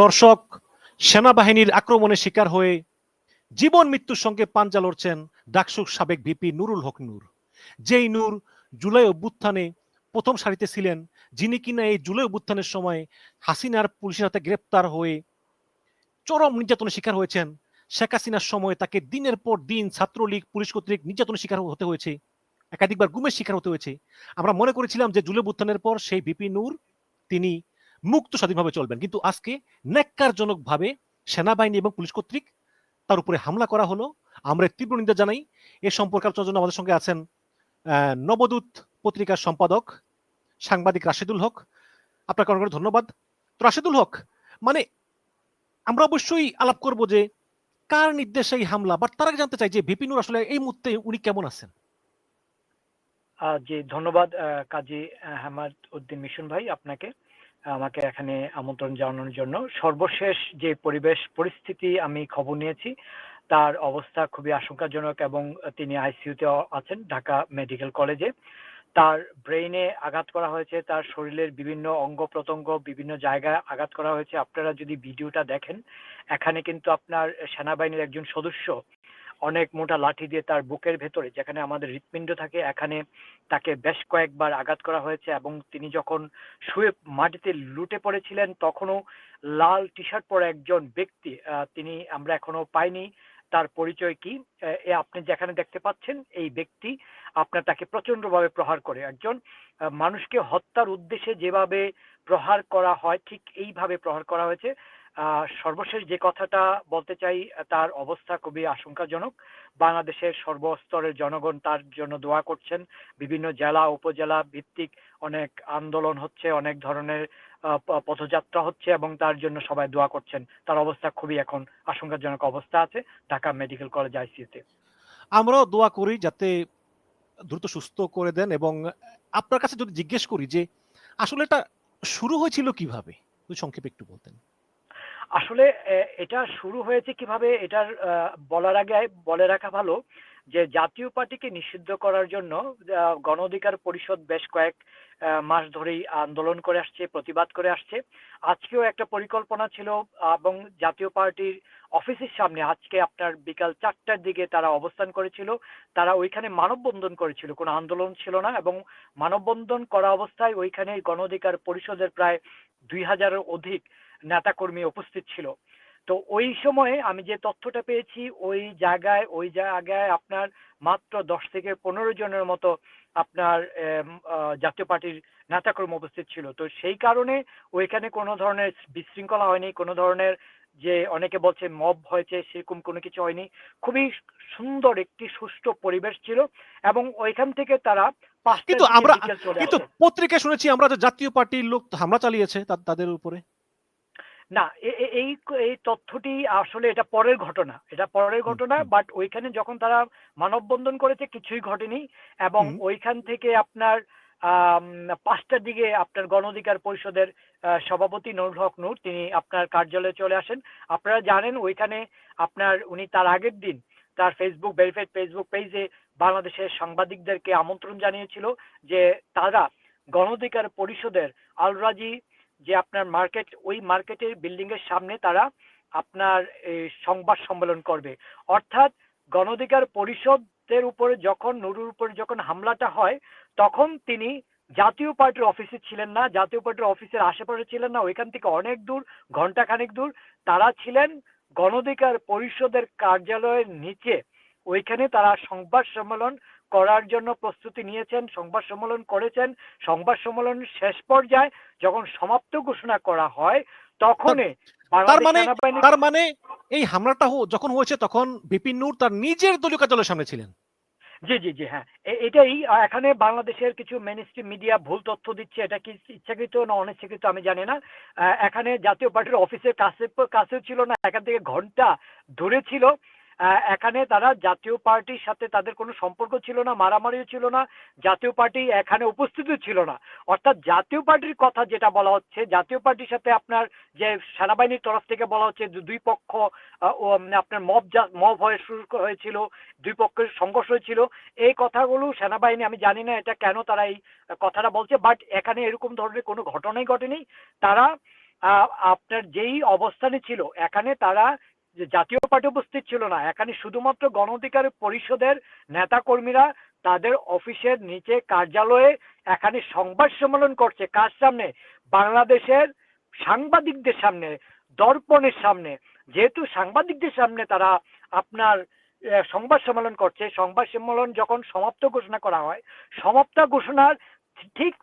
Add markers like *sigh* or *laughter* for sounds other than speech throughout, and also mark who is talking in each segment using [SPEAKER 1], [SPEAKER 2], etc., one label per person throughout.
[SPEAKER 1] দর্শক, সেনাবাহিনীর আক্রমণের শিকার হয়ে জীবন মৃত্যুর সঙ্গে পাঞ্জা লড়ছেন ডাকসুর সাবেক ভিপি নুরুল হক নূর। যেই নূর জুলাই অভ্যুত্থানে প্রথম সারিতে ছিলেন, যিনি কিনা এই জুলাই অভ্যুত্থানের সময় হাসিনার পুলিশের হাতে গ্রেপ্তার হয়ে চরম নির্যাতনের শিকার হয়েছেন, শেখ হাসিনার সময় তাকে দিনের পর দিন ছাত্রলীগ, পুলিশ কর্তৃক নির্যাতনের শিকার হতে হয়েছে, একাধিকবার গুমের শিকার হতে হয়েছে। আমরা মনে করেছিলাম যে জুলাই অভ্যুত্থানের পর সেই ভিপি নূর, তিনি মুক্ত স্বাধীনভাবে চলবেন। কিন্তু আজকে ন্যাক্কারজনক ভাবে সেনাবাহিনী এবং পুলিশ কর্তৃক তার উপরে হামলা করা হলো। আমরা তীব্র নিন্দা জানাই। এ সম্পর্কে আলোচনার জন্য আমাদের সঙ্গে আছেন নবদূত পত্রিকার সম্পাদক সাংবাদিক রাশেদুল হক। আপনাকে অনেক ধন্যবাদ। তো রাশেদুল হক মানে আমরা অবশ্যই আলাপ করব যে কার নির্দেশে এই হামলা বাট তার জানতে চাই যে বিপিনুর আসলে এই মুহূর্তে উনি কেমন আছেন?
[SPEAKER 2] জি, ধন্যবাদ কাজী হামাদ উদ্দিন মিশন ভাই আপনাকে। আমাকে এখানে আমন্ত্রণ জানানোর জন্য। সর্বশেষ যে পরিবেশ, পরিস্থিতি আমি খবর নিয়েছি, তার অবস্থা খুবই আশঙ্কাজনক এবং তিনি আইসিইউতে আছেন ঢাকা মেডিকেল কলেজে। তার ব্রেইনে আঘাত করা হয়েছে, তার শরীরের বিভিন্ন অঙ্গ প্রত্যঙ্গ বিভিন্ন জায়গায় আঘাত করা হয়েছে। আপনারা যদি ভিডিওটা দেখেন, এখানে কিন্তু আপনার সেনাবাহিনীর একজন সদস্য অনেক মোটা লাঠি দিয়ে তার বুকের ভেতরে, যেখানে আমাদের হৃৎপিণ্ড থাকে, এখানে তাকে বেশ কয়েকবার আঘাত করা হয়েছে এবং তিনি যখন শুয়ে মাটিতে লুটে পড়েছিলেন, তখনও লাল টি শার্ট পরা একজন ব্যক্তি তিনি আমরা এখনও পাইনি। তার পরিচয় কি? আপনি যেখানে দেখতে পাচ্ছেন, এই ব্যক্তি আপনার তাকে প্রচন্ডভাবে প্রহার করে। একজন মানুষকে হত্যার উদ্দেশ্যে যেভাবে প্রহার করা হয়, ঠিক এইভাবে প্রহার করা হয়েছে। সর্বশেষ যে কথাটা বলতে চাই, তার অবস্থা খুবই আশঙ্কাজনক। বাংলাদেশের সর্বস্তরের জনগণ তার জন্য দোয়া করছেন। বিভিন্ন জেলা, উপজেলা ভিত্তিক অনেক আন্দোলন হচ্ছে, অনেক ধরনের পথযাত্রা হচ্ছে এবং তার জন্য সবাই দোয়া করছেন। তার অবস্থা খুবই এখন আশঙ্কাজনক অবস্থা আছে ঢাকা মেডিকেল কলেজ আইসিইউতে।
[SPEAKER 1] আমরাও দোয়া করি যাতে দ্রুত সুস্থ করে দেন এবং আপনার কাছে যদি জিজ্ঞেস করি যে, আসলে এটা শুরু হয়েছিল কীভাবে? সংক্ষেপে একটু বলতেন।
[SPEAKER 2] আসলে এটা শুরু হয়েছে কীভাবে এটার বলার আগে বলে রাখা ভালো যে, জাতীয় পার্টিকে নিষিদ্ধ করার জন্য গণ অধিকার পরিষদ বেশ কয়েক মাস ধরেই আন্দোলন করে আসছে, প্রতিবাদ করে আসছে। আজকেও একটা পরিকল্পনা ছিল, এবং জাতীয় পার্টির অফিসের সামনে আজকে আপনার বিকাল চারটার দিকে তারা অবস্থান করেছিল। তারা ওইখানে মানববন্ধন করেছিল, কোনো আন্দোলন ছিল না, এবং মানববন্ধন করা অবস্থায় ওইখানে গণ অধিকার পরিষদের প্রায় দুই হাজারের অধিক নেতাকর্মী উপস্থিত ছিল। তো ওই সময়ে আমি যে তথ্যটা পেয়েছি ওই জায়গায় ওই জায়গায় আপনার মাত্র দশ থেকে পনেরো জনের মতো আপনার জাতীয় পার্টির নেতাকর্মী উপস্থিত ছিল। তো সেই কারণে ওইখানে কোনো ধরনের বিশৃঙ্খলা হয়নি কোনো ধরনের যে অনেকে বলছে মব হয়েছে সেরকম কোনো কিছু হয়নি। খুবই সুন্দর একটি সুষ্ঠু পরিবেশ ছিল এবং ওইখান থেকে তারা
[SPEAKER 1] কিন্তু আমরা কিন্তু। পত্রিকায় শুনেছি আমরা যে জাতীয় পার্টির লোক হামলা চালিয়েছে তাদের উপরে।
[SPEAKER 2] না এই এই তথ্যটি আসলে এটা পরের ঘটনা। এটা পরের ঘটনা বাট ওইখানে যখন তারা মানববন্ধন করেছে কিছুই ঘটেনি এবং ওইখান থেকে আপনার পাঁচটার দিকে আপনার গণ অধিকার পরিষদের সভাপতি নুরুল হক নূর তিনি আপনার কার্যালয়ে চলে আসেন। আপনারা জানেন ওইখানে আপনার উনি তার আগের দিন তার ফেসবুক ভেরিফাইড ফেসবুক পেজে বাংলাদেশের সাংবাদিকদেরকে আমন্ত্রণ জানিয়েছিল যে তারা গণ অধিকার পরিষদের আলরাজি যে আপনার মার্কেট ওই মার্কেটের বিল্ডিং এর সামনে তারা আপনার সংবাদ সম্মেলন করবে। অর্থাৎ গণ অধিকার পরিষদের উপরে যখন, নুরুর উপরে যখন হামলাটা হয়, তখন তিনি জাতীয় পার্টির অফিসে ছিলেন না, জাতীয় পার্টির অফিসের আশেপাশে ছিলেন না, ওইখান থেকে অনেক দূর ঘণ্টা খানেক দূর, তারা ছিলেন গণ অধিকার পরিষদের কার্যালয়ের নিচে। ওইখানে তারা সংবাদ সম্মেলন করার জন্য প্রস্তুতি নিয়েছেন সংবাদ সম্মেলন করেছেন। সংবাদ সম্মেলন শেষ পর্যায়ে যখন সমাপ্ত ঘোষণা করা হয় তখনই
[SPEAKER 1] তার মানে তার মানে এই হামলাটা যখন হয়েছে তখন বিপিন নূর তার নিজের দলীয় কার্যালয়ের সামনে ছিলেন।
[SPEAKER 2] জি জি জি হ্যাঁ। এটাই এখানে বাংলাদেশের কিছু মেনস্ট্রিম মিডিয়া ভুল তথ্য দিচ্ছে এটা কি ইচ্ছাকৃত না অনিচ্ছাকৃত আমি জানি না। এখানে জাতীয় পার্টির অফিসের কাছে কাছেও ছিল না এখান থেকে ঘণ্টা দূরে ছিল। এখানে তারা জাতীয় পার্টির সাথে তাদের কোনো সম্পর্ক ছিল না, মারামারিও ছিল না, জাতীয় পার্টি এখানে উপস্থিতও ছিল না। অর্থাৎ জাতীয় পার্টির কথা যেটা বলা হচ্ছে, জাতীয় পার্টির সাথে আপনার যে সেনাবাহিনীর তরফ থেকে বলা হচ্ছে দুই পক্ষ আপনার মব মব হয়ে শুরু হয়েছিল, দুই পক্ষের সংঘর্ষ হয়েছিল। এই কথাগুলো সেনাবাহিনী, আমি জানি না এটা কেন তারা এই কথাটা বলছে বাট এখানে এরকম ধরনের কোনো ঘটনাই ঘটেনি। তারা আপনার যেই অবস্থানে ছিল, এখানে তারা যে জাতীয় পার্টি উপস্থিত ছিল না। এখানে শুধুমাত্র গণ অধিকার পরিষদের নেতা কর্মীরা তাদের অফিসের নিচে কার্যালয়ে এখানে সংবাদ সম্মেলন করছে। কার সামনে? বাংলাদেশের সাংবাদিকদের সামনে, দর্পণের সামনে। যেহেতু সাংবাদিকদের সামনে তারা আপনার সংবাদ সম্মেলন করছে। সংবাদ সম্মেলন যখন সমাপ্ত ঘোষণা করা হয়, সমাপ্ত ঘোষণার ঠিক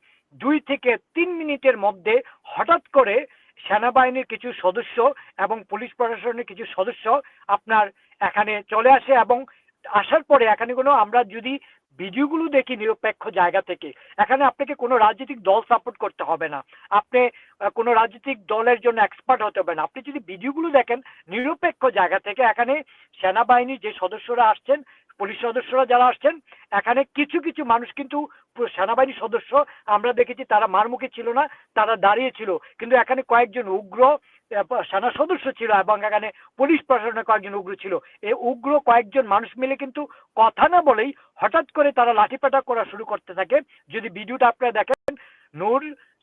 [SPEAKER 2] দুই থেকে তিন মিনিটের মধ্যে হঠাৎ করে সেনাবাহিনীর কিছু সদস্য এবং পুলিশ প্রশাসনের কিছু সদস্য আপনার এখানে চলে আসে এবং আসার পরে এখানে কোনো আমরা যদি ভিডিওগুলো দেখি নিরপেক্ষ জায়গা থেকে, এখানে আপনাকে কোনো রাজনৈতিক দল সাপোর্ট করতে হবে না। আপনি কোনো রাজনৈতিক দলের জন্য এক্সপার্ট হতে হবে না। আপনি যদি ভিডিওগুলো দেখেন নিরপেক্ষ জায়গা থেকে, এখানে সেনাবাহিনীর যে সদস্যরা আসছেন পুলিশ সদস্যরা যারা আসছেন, এখানে কিছু কিছু মানুষ কিন্তু সেনাবাহিনীর সদস্য, আমরা দেখেছি তারা মারমুখী ছিল না, তারা দাঁড়িয়ে ছিল। কিন্তু এখানে কয়েকজন উগ্র সেনা সদস্য ছিল এবং এখানে পুলিশ প্রশাসনের কয়েকজন উগ্র ছিল। এই উগ্র কয়েকজন মানুষ মিলে কিন্তু কথা না বলেই হঠাৎ করে তারা লাঠিপেটা করা শুরু করতে থাকে। যদি ভিডিওটা আপনারা দেখেন, নূর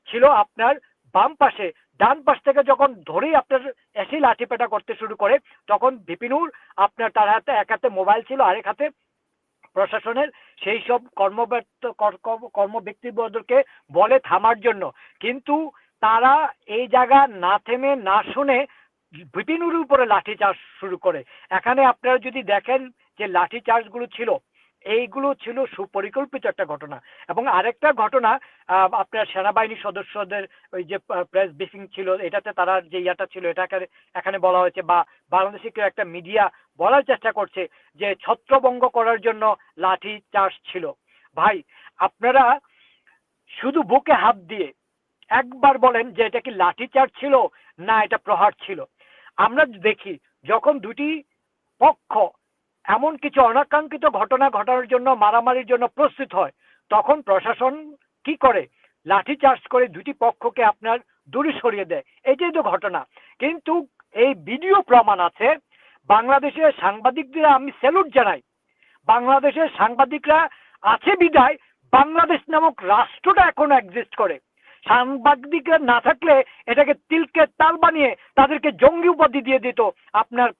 [SPEAKER 2] ছিল আপনার বাম পাশে। ডান পাশ থেকে যখন ধরেই আপনার এসেই লাঠিপেটা করতে শুরু করে, তখন বিপিনুর আপনার তার হাতে এক হাতে মোবাইল ছিল, আরেক হাতে প্রশাসনের সেই সব কর্মব্যক্ত কর- কর্ম- কর্ম ব্যক্তিবর্গকে বলে থামার জন্য। কিন্তু তারা এই জায়গা না থেমে, না শুনে বিপিনুরের উপরে লাঠি চার্জ শুরু করে। এখানে আপনারা যদি দেখেন যে লাঠি চার্জগুলো ছিল এইগুলো ছিল সুপরিকল্পিত একটা ঘটনা। এবং আরেকটা ঘটনা আপনার সেনাবাহিনী সদস্যদের ওই যে প্রেস ব্রিফিং ছিল, এটাতে তারা যে ইয়াটা ছিল, এটাকে এখানে বলা হয়েছে বা বাংলাদেশে কেউ একটা মিডিয়া বলার চেষ্টা করছে যে ছত্রভঙ্গ করার জন্য লাঠি চার্জ ছিল। ভাই, আপনারা শুধু বুকে হাত দিয়ে একবার বলেন যে এটা কি লাঠি চার্জ ছিল না, এটা প্রহার ছিল। আমরা দেখি, যখন দুটি পক্ষ এমন কিছু অনাকাঙ্ক্ষিত ঘটনা ঘটানোর জন্য, মারামারির জন্য প্রস্তুত হয়। তখন প্রশাসন কি করে? লাঠি চার্জ করে দুটি পক্ষকে আপনার দূরে সরিয়ে দেয়। এটাই তো ঘটনা। কিন্তু এই ভিডিও প্রমাণ আছে, বাংলাদেশের সাংবাদিকদের আমি স্যালুট জানাই। বাংলাদেশের সাংবাদিকরা আছে বিদায়, বাংলাদেশ নামক রাষ্ট্রটা এখন এক্সিস্ট করে। সাংবাদিকরা না থাকলে এটাকে তিলকে তাল বানিয়ে তাদেরকে জঙ্গি উপাধি দিয়ে দিত। আপনার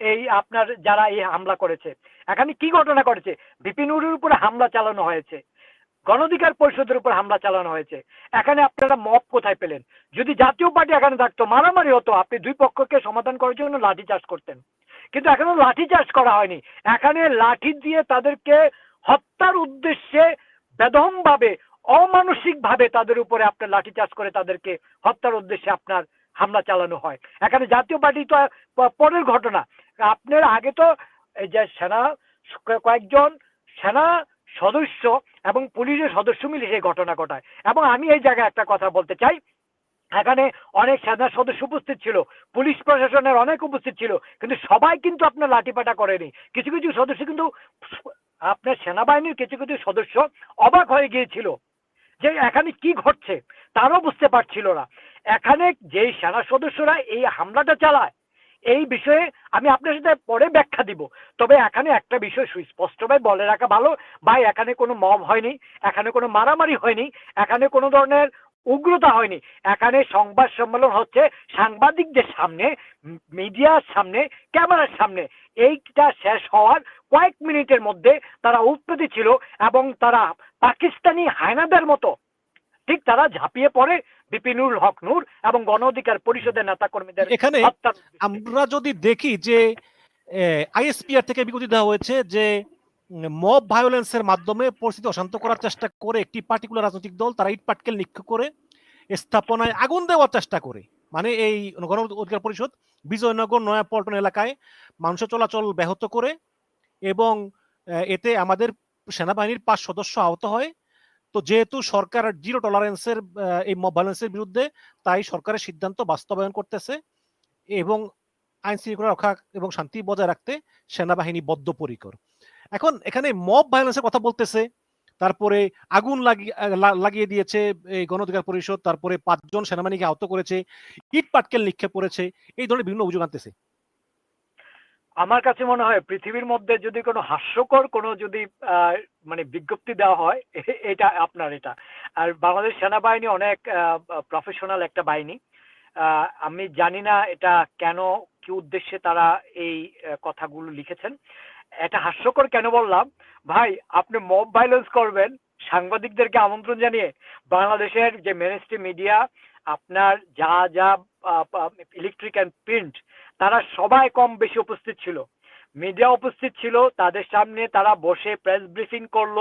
[SPEAKER 2] এই আপনার যারা এই হামলা করেছে। এখানে কি ঘটনা করেছে বিপিনুরের উপরে হামলা চালানো হয়েছে। গণধিকার পরিষদের উপর হামলা চালানো হয়েছে। এখানে আপনারা মব কোথায় পেলেন? যদি জাতীয় পার্টি এখানে থাকতো, মারামারি হতো, আপনি দুই পক্ষকে সমাধান করার জন্য লাঠি চার্জ করতেন। কিন্তু এখনও লাঠি চার্জ করা হয়নি। এখানে লাঠি দিয়ে তাদেরকে হত্যার উদ্দেশ্যে বেদম ভাবে অমানসিক ভাবে তাদের উপরে আপনার লাঠি চার্জ করে তাদেরকে হত্যার উদ্দেশ্যে আপনার হামলা চালানো হয়। এখানে জাতীয় পার্টি তো পরের ঘটনা। আপনার আগে তো এই যে সেনা কয়েকজন সেনা সদস্য এবং পুলিশের সদস্য মিলে সেই ঘটনা ঘটায়। এবং আমি এই জায়গায় একটা কথা বলতে চাই। এখানে অনেক সেনা সদস্য উপস্থিত ছিল, পুলিশ প্রশাসনের অনেক উপস্থিত ছিল, কিন্তু সবাই কিন্তু আপনার লাঠিপাটা করেনি। কিছু কিছু সদস্য কিন্তু আপনার সেনাবাহিনীর কিছু কিছু সদস্য অবাক হয়ে গিয়েছিল যে এখানে কি ঘটছে, তারাও বুঝতে পারছিল না। এখানে যেই সেনা সদস্যরা এই হামলাটা চালায় এই বিষয়ে আমি আপনার সাথে পরে ব্যাখ্যা দিব। তবে এখানে একটা বিষয় সুস্পষ্টভাবে বলে রাখা ভালো। ভাই, এখানে কোনো মব হয়নি, এখানে কোনো মারামারি হয়নি, এখানে কোনো ধরনের উগ্রতা হয়নি। এখানে সংবাদ সম্মেলন হচ্ছে সাংবাদিকদের সামনে, মিডিয়ার সামনে, ক্যামেরার সামনে। এইটা শেষ হওয়ার কয়েক মিনিটের মধ্যে তারা উৎপত্তি ছিল এবং তারা পাকিস্তানি হায়নাদের মতো ঠিক তারা ঝাঁপিয়ে পড়ে বিপিনুর হক নূর এবং গণ অধিকার পরিষদের নেতা কর্মীদের
[SPEAKER 1] এখানে আমরা যদি দেখি যে আইএসপিআর থেকে বিজ্ঞপ্তি দেওয়া হয়েছে যে মব ভায়োলেন্সের মাধ্যমে পরিস্থিতি অশান্ত করার চেষ্টা করে একটি পার্টিকুলার রাজনৈতিক দল তারা ইট পাটকেল নিক্ষেপ করে স্থাপনায় আগুন দেওয়ার চেষ্টা করে। মানে এই গণ অধিকার পরিষদ বিজয়নগর নয়াপল্টন এলাকায় মানুষের চলাচল ব্যাহত করে এবং এতে আমাদের সেনাবাহিনীর পাঁচ সদস্য আহত হয়। তো যেহেতু সরকার জিরো টলারেন্সের এই মব ভায়োলেন্সের বিরুদ্ধে, তাই সরকারের সিদ্ধান্ত বাস্তবায়ন করতেছে এবং আইন শৃঙ্খলা রক্ষা এবং শান্তি বজায় রাখতে সেনাবাহিনী বদ্ধপরিকর। এখন এখানে মব ভায়োলেন্সের কথা বলতেছে, তারপরে আগুন লাগিয়ে লাগিয়ে দিয়েছে এই গণ অধিকার পরিষদ, তারপরে পাঁচজন সেনাবাহিনীকে আহত করেছে, ইট পাটকেল নিক্ষেপ করেছে, এই ধরনের বিভিন্ন অভিযোগ আনতেছে।
[SPEAKER 2] আমার কাছে মনে হয় পৃথিবীর মধ্যে যদি কোনো হাস্যকর কোনো যদি মানে বিজ্ঞপ্তি দেওয়া হয়, *laughs* এটা আপনার এটা। আর বাংলাদেশ সেনাবাহিনী অনেক প্রফেশনাল একটা বাহিনী। আমি জানি না এটা কেন, কি উদ্দেশ্যে তারা এই কথাগুলো লিখেছেন। এটা হাস্যকর কেন বললাম? ভাই, আপনি মব ভাইলেন্স করবেন, সাংবাদিকদেরকে আমন্ত্রণ জানিয়ে বাংলাদেশের যে মেনস্ট্রিম মিডিয়া আপনার যা যা ইলেকট্রিক অ্যান্ড প্রিন্ট তারা সবাই কম বেশি উপস্থিত ছিল। মিডিয়া উপস্থিত ছিল, তাদের সামনে তারা বসে প্রেস ব্রিফিং করল।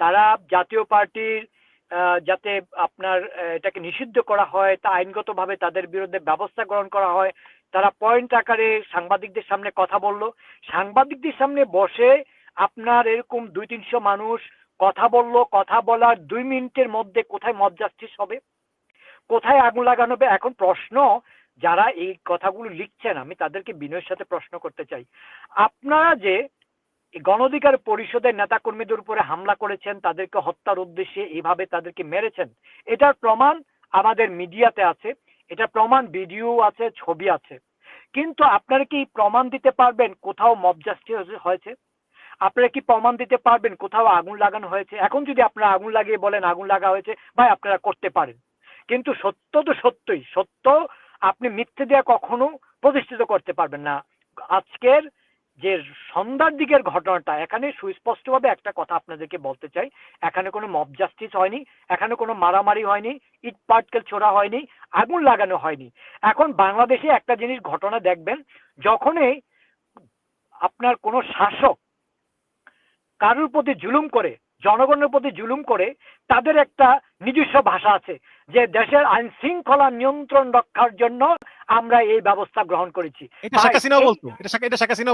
[SPEAKER 2] তারা জাতীয় পার্টির যাতে আপনার এটাকে নিষিদ্ধ করা হয়, তা আইনগতভাবে তাদের বিরুদ্ধে ব্যবস্থা গ্রহণ করা হয়। তারা পয়েন্ট আকারে সাংবাদিকদের সামনে কথা বলল। সাংবাদিকদের সামনে বসে আপনার এরকম দুই তিনশো মানুষ কথা বলল। কথা বলার দুই মিনিটের মধ্যে কোথায় মব জাস্টিস হবে? কোথায় আগুন লাগানো হবে? এখন প্রশ্ন যারা এই কথাগুলো লিখছেন, আমি তাদেরকে বিনয়ের সাথে প্রশ্ন করতে চাই। আপনারা যে এই গণঅধিকার পরিষদের নেতাকর্মীদের উপরে হামলা করেছেন, তাদেরকে হত্যার উদ্দেশ্যে এইভাবে তাদেরকে মেরেছেন, এটার প্রমাণ আমাদের মিডিয়াতে আছে, এটা প্রমাণ ভিডিও আছে, ছবি আছে। কিন্তু আপনারা কি প্রমাণ দিতে পারবেন কোথাও মব জাস্টিস হয়েছে? আপনারা কি প্রমাণ দিতে পারবেন কোথাও আগুন লাগানো হয়েছে? এখন যদি আপনারা আগুন লাগিয়ে বলেন আগুন লাগা হয়েছে, ভাই আপনারা করতে পারেন। কিন্তু সত্য তো সত্যই, সত্য আপনি মিথ্যে দেওয়া কখনো প্রতিষ্ঠিত করতে পারবেন না। আজকের যে সন্ধ্যার দিকের ঘটনাটা, এখানে সুস্পষ্টভাবে একটা কথা আপনাদেরকে বলতে চাই। এখানে কোনো মব জাস্টিস হয়নি, এখানে কোনো মারামারি হয়নি, ইট পাটকেল ছোড়া হয়নি, আগুন লাগানো হয়নি। এখন বাংলাদেশে একটা জিনিস ঘটনা দেখবেন, যখনই আপনার কোনো শাসক কারোর প্রতি জুলুম করে জনগণের প্রতি জুলুম করে তাদের একটা নিজস্ব ভাষা আছে যে দেশের আইন শৃঙ্খলা নিয়ন্ত্রণ রক্ষার জন্য আমরা এই ব্যবস্থা গ্রহণ করেছি।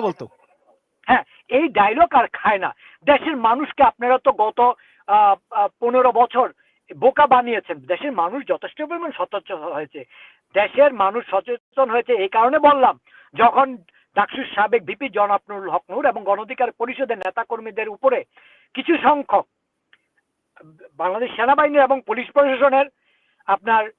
[SPEAKER 1] বলতো।
[SPEAKER 2] হ্যাঁ এই ডায়লগ আর খায় না। দেশের মানুষকে আপনারা তো গত পনেরো বছর বোকা বানিয়েছেন। দেশের মানুষ যথেষ্ট পরিমাণ সচেতন হয়েছে। দেশের মানুষ সচেতন হয়েছে এই কারণে বললাম যখন ডাকসুর সাবেক ভিপি জন আপনুল হক নূর এবং গণঅধিকার পরিষদের নেতাকর্মীদের উপরে কিছু সংখ্যক বাংলাদেশ সেনাবাহিনী এবং পুলিশ প্রশাসনের আপনার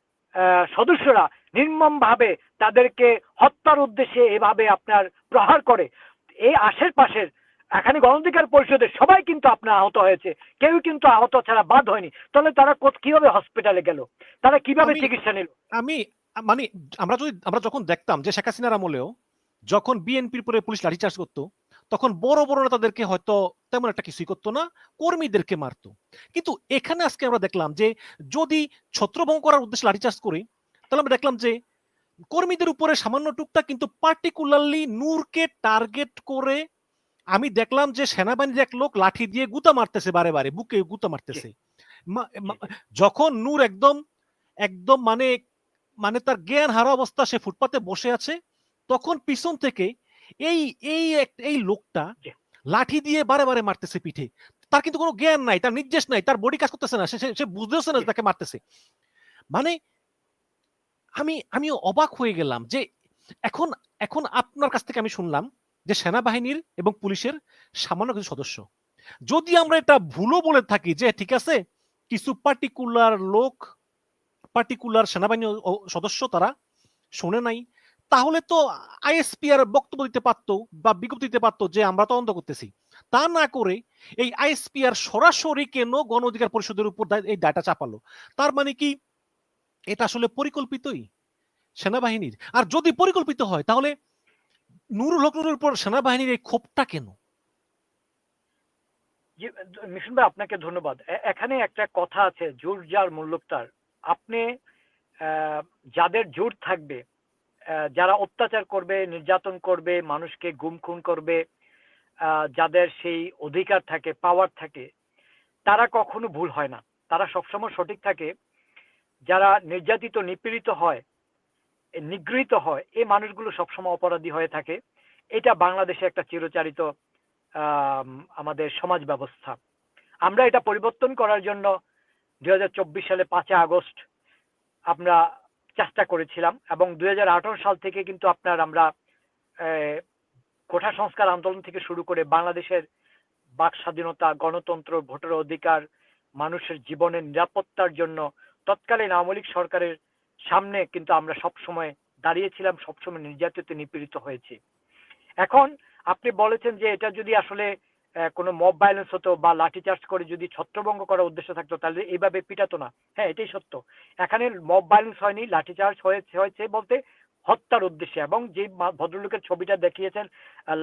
[SPEAKER 2] সদস্যরা নির্মমভাবে তাদেরকে হত্যার উদ্দেশ্যে এভাবে আপনার প্রহার করে। এই আশেপাশের এখানে গণঅধিকার পরিষদের সবাই কিন্তু আপনার আহত হয়েছে। কেউ কিন্তু আহত ছাড়া বাদ হয়নি। তাহলে তারা কোথ- কীভাবে হসপিটালে গেল? তারা কীভাবে চিকিৎসা নিল?
[SPEAKER 1] আমি মানে আমরা যদি আমরা যখন দেখতাম যে শেখ হাসিনার আমলেও যখন বিএনপির উপরে পুলিশ লাঠিচার্জ করতো, তখন বড় বড় নেতাদেরকে হয়তো তেমন একটা কিছুই করতো না, কর্মীদেরকে মারতো। কিন্তু এখানে আজকে আমরা দেখলাম যে, যদি ছত্রভঙ্গ করার উদ্দেশ্যে লাঠিচার্জ করি, তাহলে আমরা দেখলাম যে, কর্মীদের উপরে সামান্য টুকটা কিন্তু পার্টিকুলারলি নূরকে টার্গেট করে আমি দেখলাম যে, সেনাবাহিনীর এক লোক লাঠি দিয়ে গুতা মারতেছে বারে বারে, বুকে গুতা মারতেছে। যখন নূর একদম একদম মানে মানে তার জ্ঞান হারা অবস্থা সে ফুটপাতে বসে আছে তখন পিছন থেকে এই এই এই লোকটা লাঠি দিয়ে বারে বারে মারতেছে পিঠে। তার কিন্তু কোনো জ্ঞান নাই তার নির্দেশ নাই তার বডি কাজ করতেছে না সে বুঝতেছে না তাকে মারতেছে। মানে আমি আমি অবাক হয়ে গেলাম যে এখন এখন আপনার কাছ থেকে আমি শুনলাম যে সেনাবাহিনীর এবং পুলিশের সামান্য কিছু সদস্য। যদি আমরা এটা ভুলও বলে থাকি যে ঠিক আছে কিছু পার্টিকুলার লোক পার্টিকুলার সেনাবাহিনী সদস্য তারা শোনে নাই তাহলে তো আইএসপি আর বক্তব্য দিতে পারতো বা বিজ্ঞপ্তি দিতে পারতো যে আমরা তদন্ত করতেছি। তা না করে এই আইএসপি আর সরাসরি কেন গণ অধিকার পরিষদের উপর এই দায়টা চাপালো? তার মানে কি এটা আসলে পরিকল্পিতই সেনাবাহিনীর? আর যদি পরিকল্পিত হয় তাহলে নুরুল হক নুরের উপর সেনাবাহিনীর এই ক্ষোভটা কেন?
[SPEAKER 2] জি, মিশন ভাই আপনাকে ধন্যবাদ। এখানে একটা কথা আছে জোর যার মূল্য তার। আপনি যাদের জোর থাকবে যারা অত্যাচার করবে নির্যাতন করবে মানুষকে গুম খুন করবে যাদের সেই অধিকার থাকে পাওয়ার থাকে তারা কখনো ভুল হয় না। তারা সবসময় সঠিক থাকে। যারা নির্যাতিত নিপীড়িত হয় নিগৃহীত হয় এই মানুষগুলো সবসময় অপরাধী হয়ে থাকে। এটা বাংলাদেশে একটা চিরচারিত আম, আমাদের সমাজ ব্যবস্থা। আমরা এটা পরিবর্তন করার জন্য দু হাজার চব্বিশ সালে পাঁচই আগস্ট আমরা চেষ্টা করেছিলাম এবং দুই হাজার আঠেরো সাল থেকে কিন্তু আপনার আমরা কোঠা সংস্কার আন্দোলন থেকে শুরু করে বাংলাদেশের বাক স্বাধীনতা, গণতন্ত্র, ভোটের অধিকার, মানুষের জীবনের নিরাপত্তার জন্য তৎকালীন আওয়ামী লীগ সরকারের সামনে কিন্তু আমরা সব সময় দাঁড়িয়েছিলাম, সবসময় নির্যাতিত, নিপীড়িত হয়েছি। এখন আপনি বলেছেন যে এটা যদি আসলে কোনো মব ভায়োলেন্স হতো বা লাঠিচার্জ করে যদি ছত্রভঙ্গ করার উদ্দেশ্য থাকতো, তাহলে এইভাবে পিটাতো না। হ্যাঁ এটাই সত্য। এখানে মব ভায়োলেন্স হয়নি লাঠিচার্জ হয়েছে হয়েছে বলতে হত্যার উদ্দেশ্যে এবং যে ভদ্রলোকের ছবিটা দেখিয়েছেন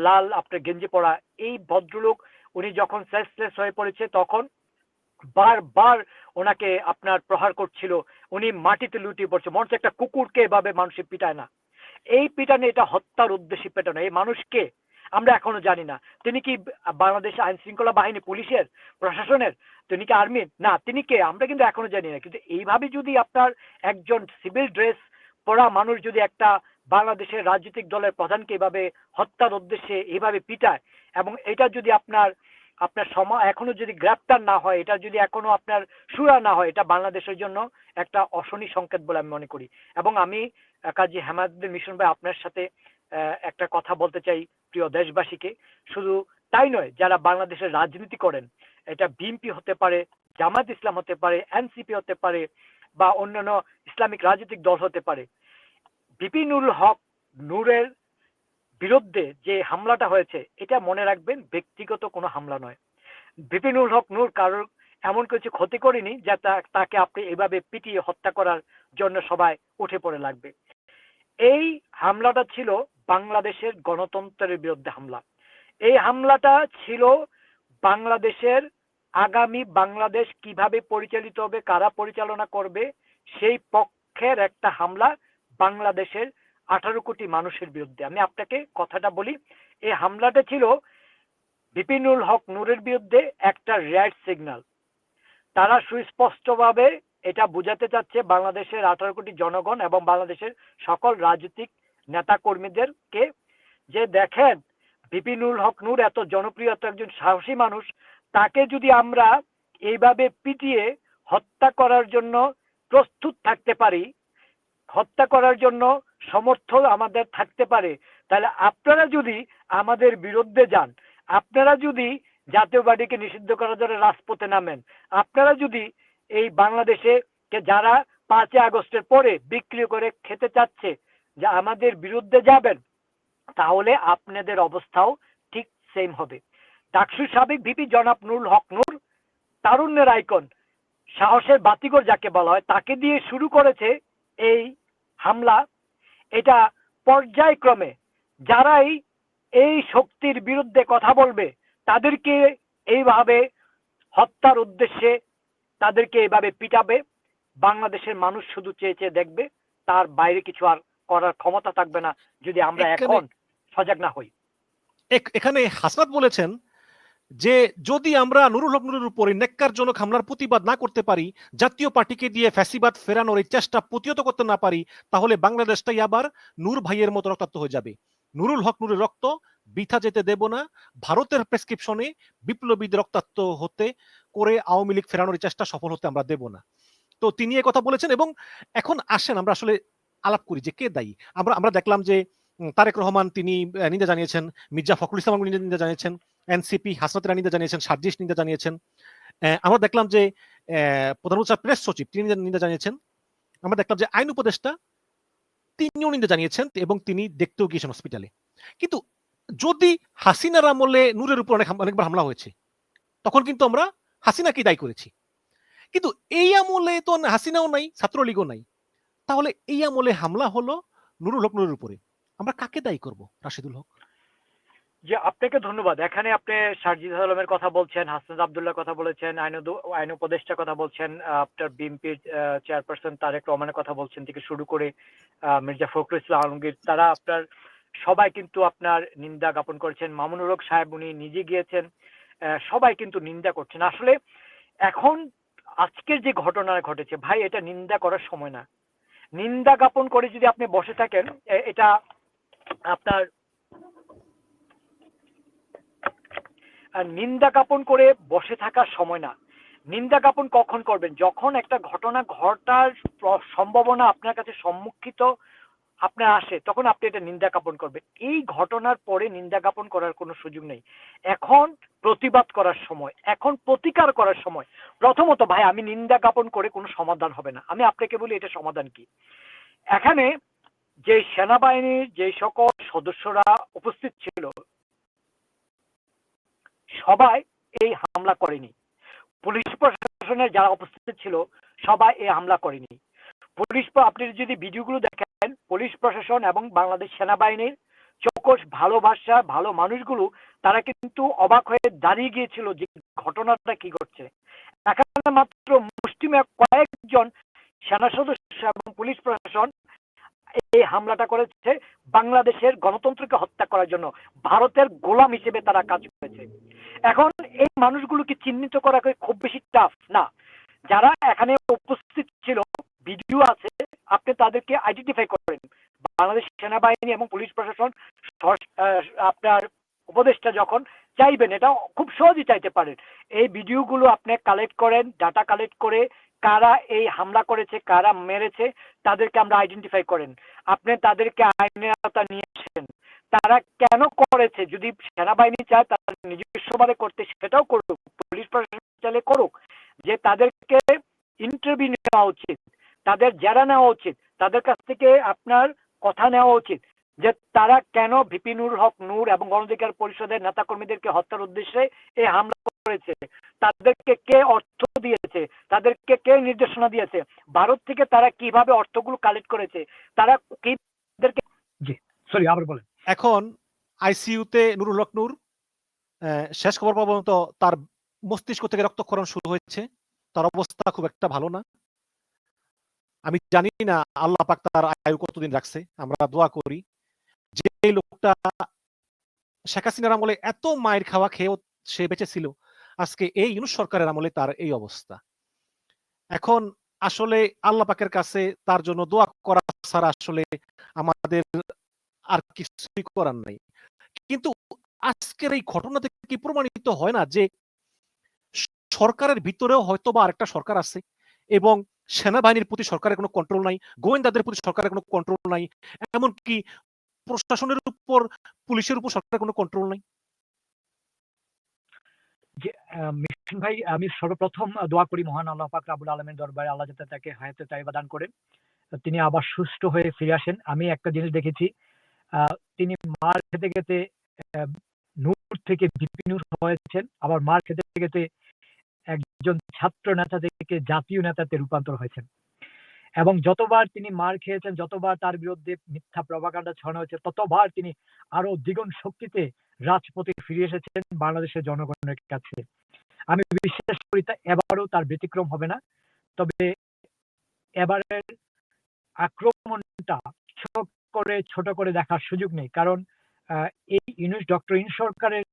[SPEAKER 2] লাল আপনার গেঞ্জি পরা, এই ভদ্রলোক, উনি যখন সেন্সলেস হয়ে পড়েছে, তখন বারবার ওনাকে আপনার প্রহার করছিল, উনি মাটিতে লুটিয়ে পড়ছে। মনে হচ্ছে একটা কুকুরকে এভাবে মানুষের পিটায় না। এই পিটানে, এটা হত্যার উদ্দেশ্যে পেটানো। এই মানুষকে আমরা এখনও জানি না। তিনি কি বাংলাদেশ আইন শৃঙ্খলা বাহিনী, পুলিশের, প্রশাসনের, তিনি কি আর্মির? না, তিনি কে? আমরা কিন্তু এখনও জানি না। কিন্তু এইভাবে যদি আপনার একজন সিভিল ড্রেস পরা মানুষ যদি একটা বাংলাদেশের রাজনৈতিক দলের প্রধানকে এভাবে হত্যার উদ্দেশ্যে এইভাবে পিটায়, এবং এটা যদি আপনার আপনার সময় এখনও যদি গ্রেপ্তার না হয়, এটা যদি এখনও আপনার সুরা না হয়, এটা বাংলাদেশের জন্য একটা অশনি সংকেত বলে আমি মনে করি। এবং আমি, কাজী হেমায়তুদ্দিন মিশন ভাই, আপনার সাথে একটা কথা বলতে চাই। প্রিয় দেশবাসীকে, শুধু তাই নয়, যারা বাংলাদেশের রাজনীতি করেন, এটা বিএনপি হতে পারে জামাত ইসলাম হতে পারে, এনসিপি হতে পারে, বা অন্যান্য ইসলামিক রাজনৈতিক দল হতে পারে, বিপিনুল হক নূরের বিরুদ্ধে যে হামলাটা হয়েছে, এটা মনে রাখবেন, ব্যক্তিগত কোনো হামলা নয়। বিপিনুল হক নূর কারোর এমন কিছু ক্ষতি করেনি, যে তাকে আপনি এভাবে পিটিয়ে হত্যা করার জন্য সবাই উঠে পড়ে লাগবে। এই হামলাটা ছিল বাংলাদেশের গণতন্ত্রের বিরুদ্ধে হামলা। এই হামলাটা ছিল বাংলাদেশের আগামী বাংলাদেশ কীভাবে পরিচালিত হবে, কারা পরিচালনা করবে, সেই পক্ষের একটা হামলা বাংলাদেশের আঠারো কোটি মানুষের বিরুদ্ধে। আমি আপনাকে কথাটা বলি, এই হামলাটা ছিল বিপিনুল হক নূরের বিরুদ্ধে একটা রেড সিগন্যাল। তারা সুস্পষ্টভাবে এটা বোঝাতে চাচ্ছে বাংলাদেশের আঠারো কোটি জনগণ এবং বাংলাদেশের সকল রাজনৈতিক নেতা কর্মীদেরকে যে দেখেন বিপিনুল হক নূর এত জনপ্রিয় একজন সাহসী মানুষ, তাকে যদি আমরা এইভাবে পিটিয়ে হত্যা করার জন্য প্রস্তুত থাকতে পারি, হত্যা করার জন্য সমর্থ আমাদের থাকতে পারে, তাহলে আপনারা যদি আমাদের বিরুদ্ধে যান, আপনারা যদি জাতীয় পার্টিকে নিষিদ্ধ করার জন্য রাজপথে নামেন, আপনারা যদি এই বাংলাদেশে যারা পাঁচই আগস্টের পরে বিক্রি করে খেতে চাচ্ছে যে আমাদের বিরুদ্ধে যাবেন, তাহলে আপনাদের অবস্থাও ঠিক সেম হবে। ডাকসুর সাবেক ভিপি জনাব নুরুল হক নূর, তারুণ্যের আইকন, সাহসের বাতিঘর যাকে বলা হয়, তাকে দিয়ে শুরু করেছে এই হামলা। এটা পর্যায়ক্রমে যারাই এই শক্তির বিরুদ্ধে কথা বলবে, তাদেরকে এইভাবে হত্যার উদ্দেশ্যে তাদেরকে এইভাবে পিটাবে। বাংলাদেশের মানুষ শুধু চেয়ে চেয়ে দেখবে, তার বাইরে কিছু আর করার ক্ষমতা থাকবে না যদি আমরা
[SPEAKER 1] এখন
[SPEAKER 2] সজাগ না হই।
[SPEAKER 1] এখানে হাসনাত বলেছেন যে যদি আমরা নুরুল হক নুরের উপরে নেককারজনক হামলার প্রতিবাদ না করতে পারি জাতীয় পার্টিকে দিয়ে ফ্যাসিবাদ ফেরানোর এই চেষ্টা প্রতিহত করতে না পারি তাহলে বাংলাদেশটাই আবার নূর ভাইয়ের মতো রক্তাক্ত হয়ে যাবে। নুরুল হক নুরের রক্ত বৃথা যেতে দেব না ভারতের প্রেসক্রিপশনে বিপ্লবীদের রক্তাক্ত হতে করে আওয়ামী লীগ ফেরানোর চেষ্টা সফল হতে আমরা দেব না। তো তিনি এ কথা বলেছেন এবং এখন আসেন আমরা আসলে আলাপ করি যে কে দায়ী? আমরা আমরা দেখলাম যে তারেক রহমান তিনি নিন্দা জানিয়েছেন, মির্জা ফখরুল ইসলাম নিন্দা জানিয়েছেন, এনসিপি হাসনাত রায় নিন্দা জানিয়েছেন, সার্জিস নিন্দা জানিয়েছেন আমরা দেখলাম যে প্রধানমন্ত্রী প্রেস সচিব, তিনি নিন্দা জানিয়েছেন। আমরা দেখলাম যে আইন উপদেষ্টা, তিনিও নিন্দা জানিয়েছেন এবং তিনি দেখতেও গিয়েছেন হসপিটালে কিন্তু যদি হাসিনার আমলে নূরের উপর অনেক অনেকবার হামলা হয়েছে, তখন কিন্তু আমরা হাসিনাকে দায়ী করেছি। কিন্তু এই আমলে তো হাসিনাও নাই, ছাত্রলীগও নাই। তাহলে এই আমলে হামলা হলো নুরুল হক নুরের উপরে। আমরা কাকে দায়ী করব? রাশিদুল হক।
[SPEAKER 2] যে আপনাকে ধন্যবাদ। এখানে আপনি সারজিদ আলমের কথা বলছেন হাসনাদ আবদুল্লাহ কথা বলেছেন, আইন আইন উপদেষ্টার কথা বলছেন, আপনার বিএনপির চেয়ারপারসন তারেক রহমানের কথা বলছেন থেকে শুরু করে মির্জা ফখরুল ইসলাম আলমগীর। তারা আপনার, সবাই কিন্তু আপনার নিন্দা জ্ঞাপন করেছেন। মামুনুর হক সাহেব উনি নিজে গিয়েছেন সবাই কিন্তু নিন্দা করছেন। আসলে এখন আজকের যে ঘটনা ঘটেছে, ভাই, এটা নিন্দা করার সময় না। নিন্দা জ্ঞাপন করে যদি আপনি বসে থাকেন এটা আপনার নিন্দা জ্ঞাপন করে বসে থাকার সময় না। নিন্দা জ্ঞাপন কখন করবেন? যখন একটা ঘটনা ঘটার সম্ভাবনা আপনার কাছে সম্মুখিত আপনার আসে, তখন আপনি এটা নিন্দা জ্ঞাপন করবেন। এই ঘটনার পরে নিন্দা জ্ঞাপন করার কোনো সুযোগ নেই। এখন প্রতিবাদ করার সময়, এখন প্রতিকার করার সময়, প্রথমত ভাই, আমি নিন্দা জ্ঞাপন করে কোনো সমাধান হবে না। আমি আপনাকে বলি, এটা সমাধান কি? এখানে যে সেনাবাহিনীর যে সকল সদস্যরা উপস্থিত ছিল, সবাই এই হামলা করেনি। পুলিশ প্রশাসনের যারা উপস্থিত ছিল, সবাই এই হামলা করেনি। পুলিশ, আপনি যদি ভিডিওগুলো দেখেন পুলিশ প্রশাসন এবং বাংলাদেশ সেনাবাহিনীর চৌকস ভালোবাসা ভালো মানুষগুলো, তারা কিন্তু অবাক হয়ে দাঁড়িয়ে গিয়েছিল যে ঘটনাটা কি ঘটছে। এখানে মাত্র মুষ্টিমেয় কয়েকজন সেনা সদস্য এবং পুলিশ প্রশাসন এই হামলাটা করেছে, বাংলাদেশের গণতন্ত্রকে হত্যা করার জন্য, ভারতের গোলাম হিসেবে তারা কাজ করেছে। এখন এই মানুষগুলোকে চিহ্নিত করা খুব বেশি টাফ না। যারা এখানে উপস্থিত ছিল ভিডিও আছে, আপনি তাদেরকে আইডেন্টিফাই করেন। বাংলাদেশ সেনাবাহিনী এবং পুলিশ প্রশাসন আপনার উপদেষ্টা যখন চাইবেন, এটা খুব সহজেই চাইতে পারেন। এই ভিডিওগুলো আপনি কালেক্ট করেন ডাটা কালেক্ট করে কারা এই হামলা করেছে, কারা মেরেছে, তাদেরকে আমরা আইডেন্টিফাই করেন। আপনি তাদেরকে আইনের আওতা নিয়ে আসেন। তারা কেন করেছে? যদি সেনাবাহিনী চায়, তারা নিজস্বভাবে করতে সেটাও করুক, পুলিশ প্রশাসন চাইলে করুক। যে তাদেরকে ইন্টারভিউ নেওয়া উচিত। তাদের জেরা নেওয়া উচিত তাদের কাছ থেকে আপনার কথা নেওয়া উচিত যে তারা কেন ভিপি নুর হক নূর এবং গণধিকার পরিষদের নেতাকর্মীদেরকে হত্যার উদ্দেশ্যে এই হামলা করেছে। তাদেরকে কে অর্থ দিয়েছে? তাদেরকে কে নির্দেশনা দিয়েছে? ভারত থেকে তারা কীভাবে অর্থগুলো কালেক্ট করেছে? তারা কি জি সরি আবার বলেন।
[SPEAKER 1] এখন আইসিইউতে নুরুল হক নূর আহ, শেষ খবর পর্যন্ত তার মস্তিষ্ক থেকে রক্তক্ষরণ শুরু হয়েছে। তার অবস্থা খুব একটা ভালো না। আমি জানি না আল্লাহ পাক তার আয়ু কতদিন রাখছে, আমরা দোয়া করি। যে লোকটা শেখ হাসিনার আমলে এত মায়ের খাওয়া খেয়েও সে বেঁচে ছিল, আজকে এই ইউনুস সরকারের আমলে তার এই অবস্থা। এখন আসলে আল্লাহ পাকের কাছে তার জন্য দোয়া করা ছাড়া আসলে আমাদের আর কিছুই করার নাই। কিন্তু আজকের এই ঘটনা থেকে কি প্রমাণিত হয় না যে সরকারের ভিতরেও হয়তো বা আরেকটা সরকার আছে এবং সেনাবাহিনীর প্রতি সরকারের কোনো কন্ট্রোল নাই, গোয়েন্দাদের প্রতি সরকারের কোনো কন্ট্রোল নাই, এমনকি প্রশাসনের উপর, পুলিশের উপর সরকারের কোনো কন্ট্রোল নাই।
[SPEAKER 2] মিশন ভাই, আমি সর্বপ্রথম দোয়া করি মহান আল্লাহ পাক রাবুল আলমের দরবারে আল্লাহ যাতে তাকে হায়াতে তাইবা দান করেন। তিনি আবার সুস্থ হয়ে ফিরে আসেন। আমি একটা জিনিস দেখেছি তিনি মার খেতে খেতে নূর থেকে বিপি নূর হয়েছেন। আবার মার খেতে খেতে একজন ছাত্র নেতা থেকে জাতীয় নেতাতে রূপান্তর হয়েছেন। এবং যতবার তিনি মার খেয়েছেন, যতবার তার বিরুদ্ধে মিথ্যা প্রভাকাণ্ডা ছড়ানো হয়েছে, ততবার তিনি আরও দ্বিগুণ শক্তিতে রাজপথে ফিরে এসেছেন বাংলাদেশের জনগণের কাছে। আমি বিশ্বাস করি এবারও তার ব্যতিক্রম হবে না। তবে এবারের আক্রমণটা ছোট করে ছোট করে দেখার সুযোগ নেই। কারণ এই ইউনুস ডক্টর ইন সরকারের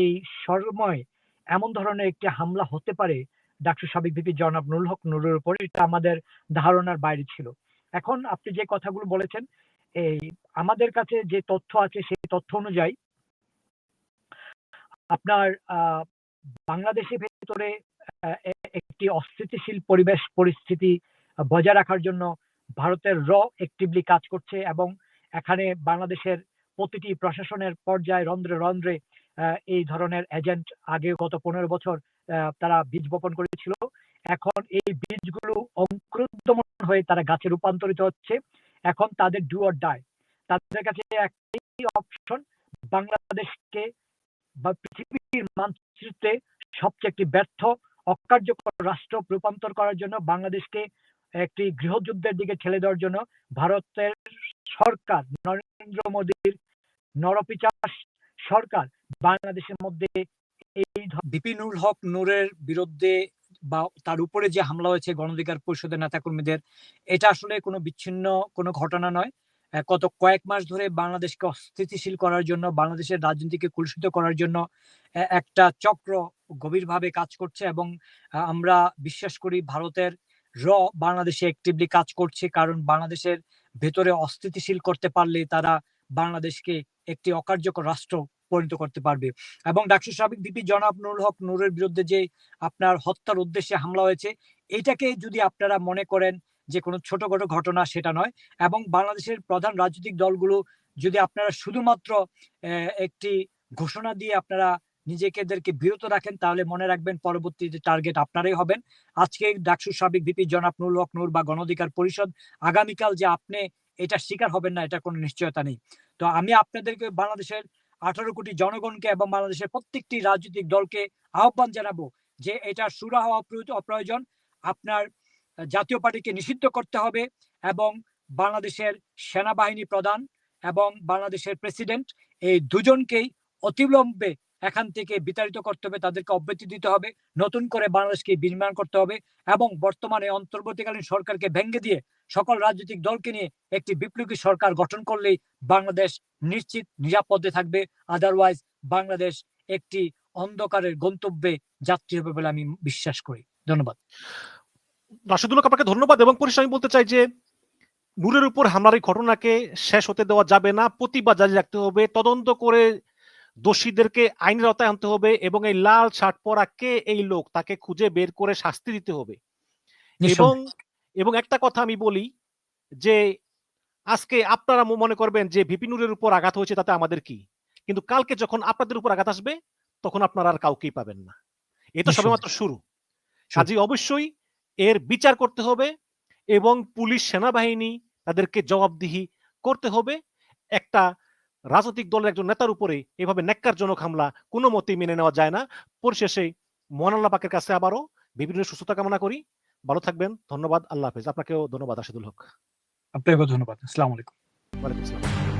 [SPEAKER 2] এই সময় এমন ধরনের একটি হামলা হতে পারে ডাক্তার সাবেক ভিপি জনাব নুরুল হক নুরের উপর এটা আমাদের ধারণার বাইরে ছিল। এখন আপনি যে কথাগুলো বলেছেন, এই আমাদের কাছে যে তথ্য আছে সেই তথ্য অনুযায়ী আপনার বাংলাদেশের ভেতরে একটি অস্থিতিশীল পরিবেশ পরিস্থিতি বজায় রাখার জন্য ভারতের র অ্যাক্টিভলি কাজ করছে এবং এখানে বাংলাদেশের প্রতিটি প্রশাসনের পর্যায়ে রন্ধ্রে রন্ধ্রে এই ধরনের এজেন্ট আগে গত পনেরো বছর তারা বীজ বপন করেছিল। এখন এই বীজগুলো অঙ্কুরোদ্গমন হয়ে তারা গাছে রূপান্তরিত হচ্ছে। এখন তাদের ডু অর ডাই তাদের কাছে একটাই অপশন বাংলাদেশকে বা পৃথিবীর মানচিত্রে সবচেয়ে একটি ব্যর্থ, অকার্যকর রাষ্ট্র রূপান্তর করার জন্য বাংলাদেশকে একটি গৃহযুদ্ধের দিকে ঠেলে দেওয়ার জন্য ভারতের সরকার, নরেন্দ্র মোদীর নরপিচাস সরকার বাংলাদেশের মধ্যে এই বিপিনুল হক নূরের বিরুদ্ধে বা তার উপরে যে হামলা হয়েছে গণধিকার পরিষদের নেতাকর্মীদের, এটা আসলে কোনো বিচ্ছিন্ন কোনো ঘটনা নয়। গত কয়েক মাস ধরে বাংলাদেশকে অস্থিতিশীল করার জন্য, বাংলাদেশের রাজনীতিকে কলুষিত করার জন্য একটা চক্র গভীরভাবে কাজ করছে এবং আমরা বিশ্বাস করি ভারতের র বাংলাদেশে অ্যাক্টিভলি কাজ করছে, কারণ বাংলাদেশের ভেতরে অস্থিতিশীল করতে পারলে তারা বাংলাদেশকে একটি অকার্যকর রাষ্ট্র পরিণত করতে পারবে। এবং ডাক্তার সাবেক ডিপি জনাব নুরুল হক নূরের বিরুদ্ধে যে আপনার হত্যার উদ্দেশ্যে হামলা হয়েছে, এটাকে যদি আপনারা মনে করেন যে কোনো ছোটখাটো ঘটনা, সেটা নয়। এবং বাংলাদেশের প্রধান রাজনৈতিক দলগুলো যদি আপনারা শুধুমাত্র একটি ঘোষণা দিয়ে আপনারা নিজেকে এদেরকে বিরত রাখেন, তাহলে মনে রাখবেন পরবর্তীতে টার্গেট আপনারাই হবেন। আজকে ডাকসুর সাবেক ভিপি জনাব নুরুল হক নূর বা গণঅধিকার পরিষদ, আগামীকাল যে আপনি এটা শিকার হবেন না, এটা কোনো নিশ্চয়তা নেই। তো আমি আপনাদেরকে বাংলাদেশের আঠারো কোটি জনগণকে এবং বাংলাদেশের প্রত্যেকটি রাজনৈতিক দলকে আহ্বান জানাব যে এটা সুরা হওয়া প্রয়োজ- প্রয়োজন আপনার জাতীয় পার্টিকে নিষিদ্ধ করতে হবে এবং বাংলাদেশের সেনাবাহিনী প্রধান এবং বাংলাদেশের প্রেসিডেন্ট এই দুজনকেই অতিবিলম্বে এখান থেকে বিতাড়িত করতে হবে, তাদেরকে অব্যাহতি দিতে হবে। নতুন করে বাংলাদেশকে বিনির্মাণ করতে হবে এবং বর্তমানে অন্তর্বর্তীকালীন সরকারকে ভেঙে দিয়ে সকল রাজনৈতিক দলকে নিয়ে একটি বিপ্লবী সরকার গঠন করলেই বাংলাদেশ নিশ্চিত নিরাপদে থাকবে। আদারওয়াইজ বাংলাদেশ একটি অন্ধকারের গন্তব্যে যাত্রী হবে বলে আমি বিশ্বাস করি। ধন্যবাদ।
[SPEAKER 1] রাশিদুল আপনাকে ধন্যবাদ এবং পরিশেষে আমি বলতে চাই যে নূরের উপর হামলার এই ঘটনাকে শেষ হতে দেওয়া যাবে না প্রতিবাদ জারি রাখতে হবে তদন্ত করে দোষীদেরকে আইনের আওতায় আনতে হবে এবং এই লাল শার্ট পরা কে এই লোক তাকে খুঁজে বের করে শাস্তি দিতে হবে। এবং। এবং একটা কথা আমি বলি যে আজকে আপনারা মনে করবেন যে ভিপি নূরের উপর আঘাত হয়েছে তাতে আমাদের কি? কিন্তু কালকে যখন আপনাদের উপর আঘাত আসবে তখন আপনারা আর কাউকেই পাবেন না। এ তো
[SPEAKER 2] নিশ্চয়ই।
[SPEAKER 1] সবেমাত্র শুরু। কাজে অবশ্যই এর বিচার করতে হবে এবং পুলিশ সেনাবাহিনী তাদেরকে জবাবদিহি করতে হবে। একটা রাজনৈতিক দলের একজন নেতার উপরে এভাবে ন্যাক্কারজনক হামলা কোনো মতেই মেনে নেওয়া যায় না। পরিশেষে মহান আল্লাহ পাকের কাছে আবারও বিভিন্ন সুস্থতা কামনা করি। ভালো থাকবেন ধন্যবাদ আল্লাহ হাফেজ। আপনাকেও ধন্যবাদ আসাদুল হক।
[SPEAKER 2] আপনাকেও ধন্যবাদ আসসালামু আলাইকুম।
[SPEAKER 1] ওয়ালাইকুম আসসালাম।